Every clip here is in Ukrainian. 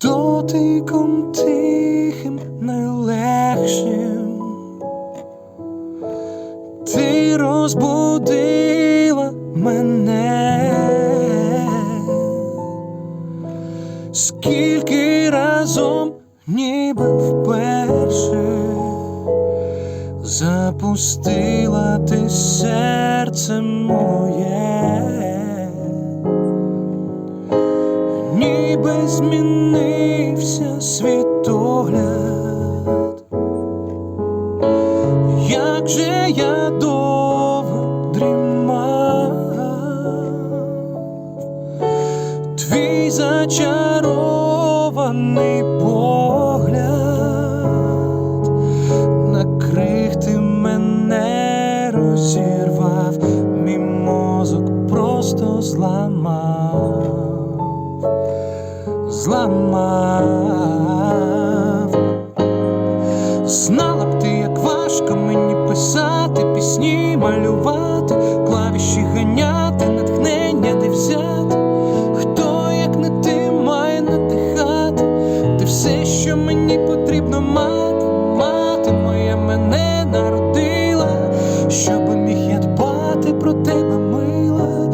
дотиком тихим найлегшим. Ти розбудила мене, скільки разом, ніби вперше, запустила ти серце моє, ніби змінився світогляд. Як же я довго дрімав, твій зачарований погляд, на крихти мене розірвав, мій мозок просто зламав, зламав. Писати, пісні малювати, клавіші ганяти, натхнення де взяти. Хто, як не ти, має надихати, ти все, що мені потрібно мати, мати моя мене народила, щоб міг я дбати про тебе, мила,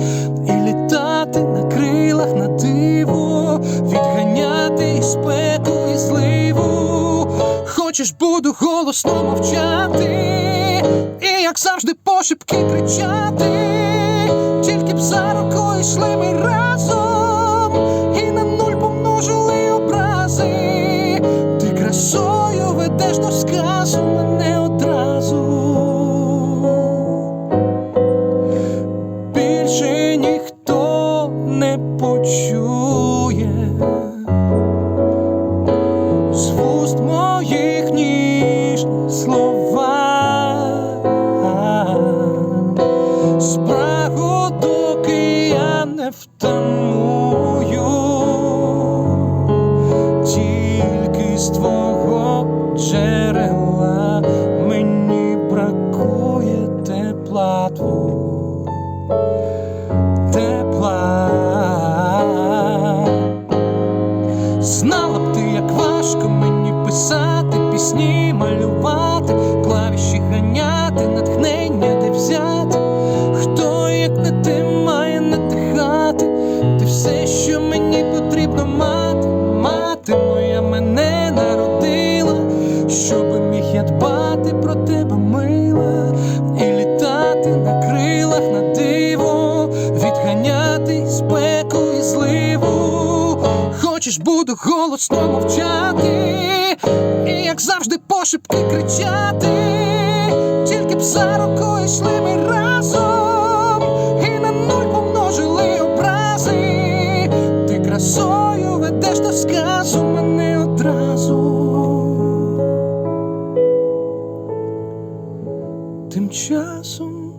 і літати на крилах на диво, відганяти і спеку, і зливу. Хочеш, буду голосно мовчати, і як завжди пошепки кричати, тільки б за рукою йшли ми разом, і на нуль помножили образи. Ти красою ведеш до сказу мене Знала б ти, як важко мені писати, пісні малювати, Хочеш, буду голосно мовчати, і як завжди пошепки кричати, тільки б за рукою йшли ми разом, і на нуль помножили образи. Ти красою ведеш до сказу мене одразу. Тим часом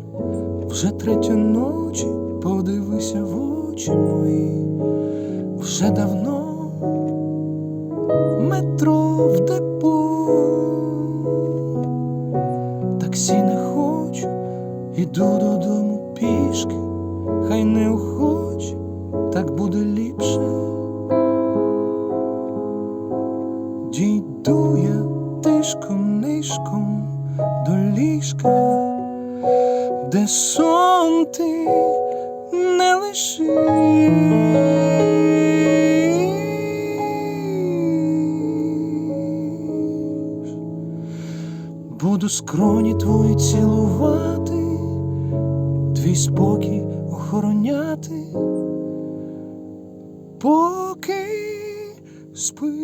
вже третя ночі, подивися в очі мої, вже давно таксі не хочу, іду додому пішки, хай не охоче, так буде ліпше. Дійду я тишком нишком до ліжка, де сон ти не лишиш. Буду скроні твої цілувати, твій спокій охороняти, поки спиш.